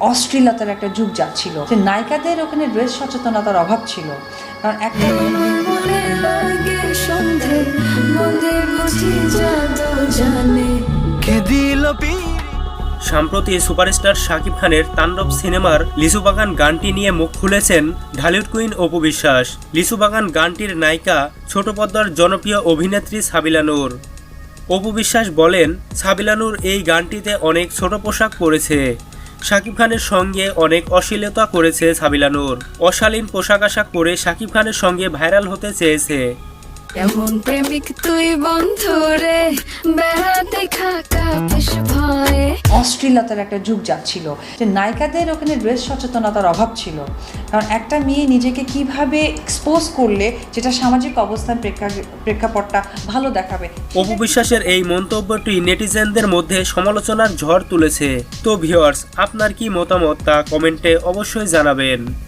অশ্লীলতার একটা যুগ যাচ্ছিল। যে নায়িকাদের ওখানে ড্রেস সচেতনতার অভাব ছিল। কারণ একটা সম্প্রতি সুপারস্টার শাকিব খানের তাণ্ডব সিনেমার লিচু বাগান গানটি নিয়ে মুখ খুলেছেন ঢালিউড কুইন অপু বিশ্বাস। লিচু বাগান গানটির নায়িকা ছোট পর্দার জনপ্রিয় অভিনেত্রী সাবিলা নূর। অপু বিশ্বাস বলেন, সাবিলা নূর এই গানটিতে অনেক ছোট পোশাক পরেছে। শাকিব খানের সঙ্গে অনেক অশ্লীলতা করেছে সাবিলা নূর। অশালীন পোশাক আশাক পরে শাকিব খানের সঙ্গে ভাইরাল হতে চেয়েছে। এমন প্রেমিক তুই বেড়াতে খাকা বেশ ভয়ে অশ্লীলতার একটা যুগ যাচ্ছিল। যে নায়িকাদের ওখানে ড্রেস সচেতনতার অভাব ছিল। কারণ একটা মেয়ে নিজেকে কীভাবে এক্সপোজ করলে যেটা সামাজিক অবস্থান প্রেক্ষা- প্রেক্ষাপটটা ভালো দেখাবে। অপবিশ্বাসের এই মন্তব্যটি নেটিজেনদের মধ্যে সমালোচনার ঝড় তুলেছে। তো ভিওর্স আপনার কি মতামত তা কমেন্টে অবশ্যই জানাবেন।